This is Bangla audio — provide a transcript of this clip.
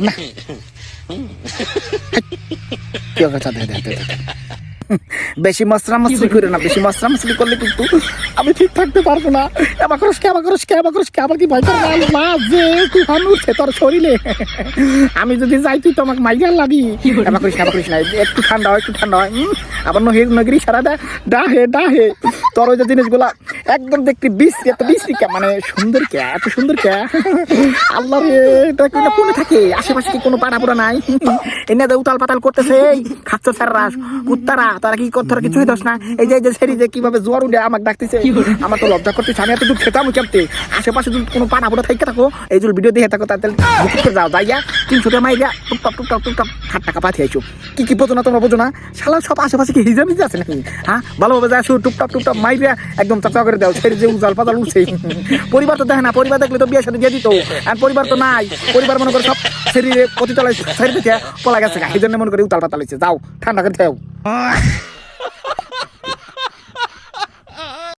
না কথা দে। বেশি মশরা মশলি করে না বেশি মশরা মশলি করলে কিন্তু আমি ঠিক থাকতে পারব না। এবার করিস কে আবার করিস কে আবার করিস কে আবার কি ভয় করে না? মা যে তুফান উঠছে তোর শরীরে। আমি যদি যাই তুই তো আমাকে মাইগার লাগি। এবার করিস এবার করিস না একটু ঠান্ডা হয় একটু ঠান্ডা হয় আবার নহির নগরী সারা দা। ডাহে ডাহে তোর ওই যে জিনিসগুলা একদম দেখতে বিষ এত বিষ কে? মানে সুন্দর কে? এত সুন্দর কে? আল্লাহ রে এটা কি না কোনে থাকে? আশেপাশে কি কোনো পাড়া পোড়া নাই? এনে দে উতাল পাতাল করতেছে। এই খাচ্ছ স্যাররা কুত্তারা তারা কি করতে কিছু দোষ না। এই যে সেরি যে কীভাবে জোয়ার উঠে আমাকে ডাকতেছে। আমার তো লজ্জা করতেছে আমি এত দূর খেতাম কেমতে? আশেপাশে যদি কোনো পাড়া পোড়া থাকে থাকো এই যে ভিডিও দেখে থাকো তাহলে যাও যাইয়া তিনশো টাকা মাইয়া টুকটাক টুকটাক টুকটাক ষাট টাকা পাঠিয়ে আইছো। কি কি বোঝো না তোমরা বোঝো না? শালা সব আশেপাশে কি হিজাব হিজা আছে নাকি? হ্যাঁ? ভালোভাবে যাচ্ছো টুকটাক টুকটাক মাইরা একদম চাচা করে দাও ছেড়ে যে উজাল পাতাল উঠছে। পরিবার তো দেখে না, পরিবার দেখলে তো বিয়ে সাথে দিয়ে দিত। আর পরিবার তো নাই। পরিবার মনে করে সব শরীরে পতিতলায় ছেড়ে দিতে পলা গেছে এই জন্য মনে করি উতাল পাতাল হয়েছে যাও, ঠান্ডা করে দাও